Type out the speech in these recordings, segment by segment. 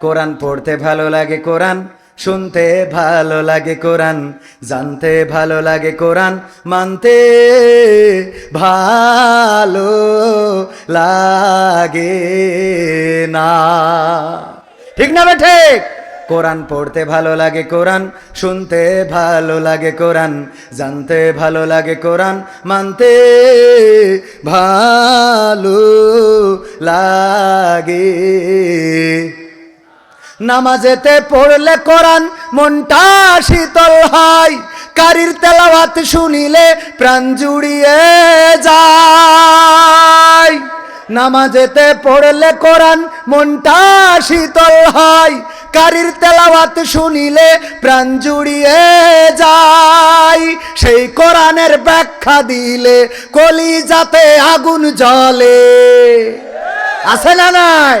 কোরআন পড়তে ভালো লাগে কোরআন, শুনতে ভালো লাগে কোরআন, জানতে ভালো লাগে কোরআন, মানতে ভালো লাগে না। ঠিক না বেঠে কোরআন পড়তে ভালো লাগে কোরআন, শুনতে ভালো লাগে কোরআন, জানতে ভালো লাগে কোরআন, মানতে ভালো লাগে নামাজেতে পড়লে কোরআন মনটা শীতল হয়, কারির তেলাওয়াত শুনিলে প্রাণ জুড়িয়ে যায়। নামাজেতে পড়লে কোরআন মনটা শীতল হয়, কারির তেলাওয়াত শুনিলে প্রাণ জুড়িয়ে যায়। সেই কোরআনের ব্যাখ্যা দিলে কলি যাতে আগুন জ্বলে। আছে না নাই?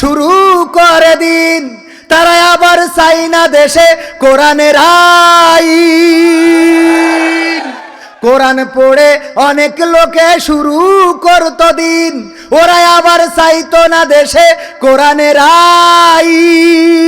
শুরু করে দিন। তারা আবার চাইনা দেশে কোরআনের কোরআন পড়ে অনেক লোকে শুরু করত দিন। ওরা আবার চাইতো না দেশে কোরআনের আইন।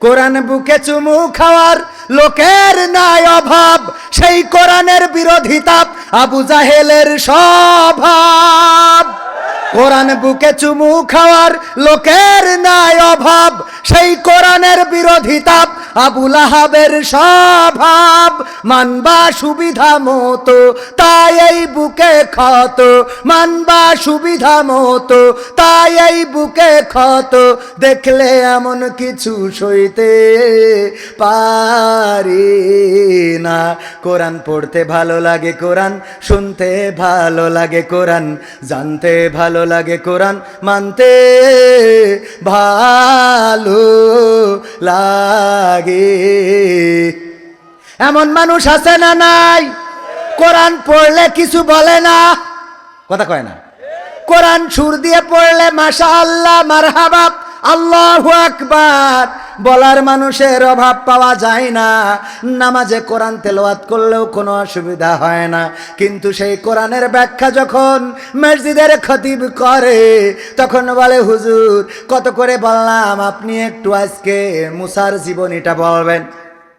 কোরআন বুকে চুমু খাওয়ার লোকের নাই অভাব, সেই কোরআনের বিরোধিতা আবু জাহেলের স্বভাব। কোরআন বুকে চুমু খাওয়ার লোকের নাই অভাব, সেই কোরআনের বিরোধিতা আবুল আহাবের স্বভাব। মানবা সুবিধা মতো তাই এই বুকে ক্ষত, মানবা সুবিধা মতো, তাই এই বুকে ক্ষত। দেখলে এমন কিছু সইতে পারি না। কোরআন পড়তে ভালো লাগে কোরআন, শুনতে ভালো লাগে কোরআন, জানতে ভালো লাগে কোরআন, মানতে ভালো লাগে। এমন মানুষ আছে না নাই? কোরআন পড়লে কিছু বলে না। কথা কয় না। কোরআন সুর দিয়ে পড়লে মাশা আল্লাহ মারহাবাব আল্লাহু আকবার। বলার মানুষের অভাব পাওয়া যায় না। নামাজে কোরআন তেলাওয়াত করলেও কোনো অসুবিধা হয় না। কিন্তু সেই কোরআনের ব্যাখ্যা যখন মসজিদের খতিব করে, তখন বলে, হুজুর, কত করে বললাম, আপনি একটু আজকে মুসার জীবনীটা বলবেন।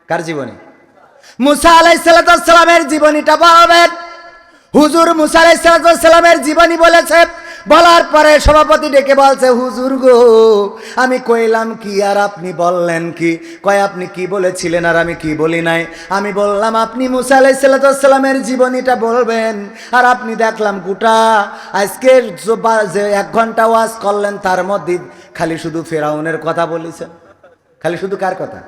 কার জীবনী? মুসা আলাইসালামের জীবনীটা বলবেন। হুজুর মুসা আলাইসালামের জীবনী বলেছে। বলার পরে সভাপতি ডেকে বলছে, হুজুর গো, আমি কইলাম কি আর আপনি বললেন কি? কয়, আপনি কি বলেছিলেন আর আমি কি বলি নাই? আমি বললাম, আপনি মুসা আলাইসাল্লামের জীবনীটা বলবেন। আর আপনি দেখলাম গোটা আজকে যে এক ঘণ্টা ওয়াজ করলেন, তার মধ্যে খালি শুধু ফেরাউনের কথা বলেছেন। খালি শুধু কার কথা?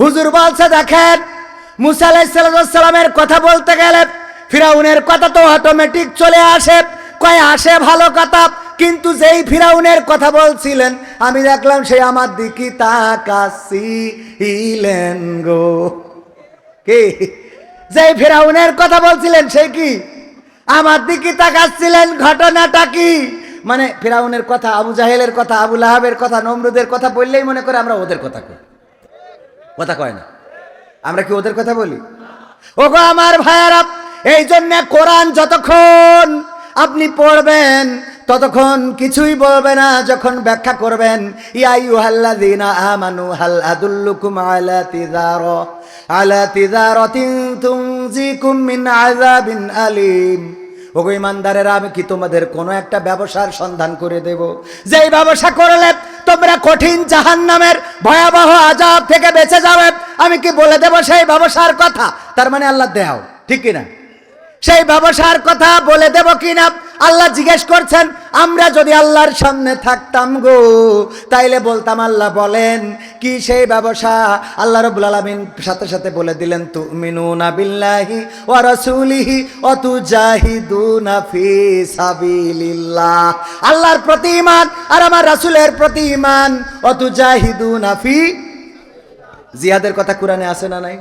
হুজুর বলছে, দেখেন মুসা আলাইসাল্লামের কথা বলতে গেলে ফিরাউনের কথা তো অটোমেটিক চলে আসে। কয়, আসে ভালো কথা, কিন্তু যেই ফিরাউনের কথা বলছিলেন, আমি দেখলাম সে আমার দিকে তাকাছিলেন গো। কি? যেই ফিরাউনের কথা বলছিলেন, সে কি? আমার দিকে তাকাচ্ছিলেন, ঘটনাটা কি? মানে ফিরাউনের কথা, আবু জাহেলের কথা, আবু লাহাবের কথা, নমরুদের কথা বললেই মনে করে আমরা ওদের কথা কই। কথা কয় না। আমরা কি ওদের কথা বলি? ওগো আমার ভাইয়ারা, এই জন্য কোরআন যতক্ষণ আপনি পড়বেন, ততক্ষণ কিছুই বলবে না যখন ব্যাখ্যা করবেন। আলা তিজার, আলা মিন ইমানদারেরা, আমি কি তোমাদের কোনো একটা ব্যবসার সন্ধান করে দেব? যেই ব্যবসা করলে তোমরা কঠিন জাহান্নামের ভয়াবহ আজাব থেকে বেঁচে যাবে। আমি কি বলে দেব সেই ব্যবসার কথা? তার মানে আল্লাহ দেও ঠিক কিনা? সেই ব্যবসার কথা বলে দেব কিনা? আল্লাহ জিজ্ঞেস করছেন, আমরা যদি আল্লাহর সামনে থাকতাম গো, তাইলে বলতাম আল্লাহ বলেন, কি সেই ব্যবসা? আল্লাহ রবুল আলমিন সাথে সাথে বলে দিলেন তু মিনুনা বিল্লাহি ও রাসূলিহি ওয়া তুজাহিদুনা ফি সাবিলিল্লাহ। আল্লাহর প্রতি ইমান আর আমার রাসূলের প্রতি ঈমান। ওয়া তুজাহিদুনা ফি জিহাদের কথা কোরআনে আছে না নাই?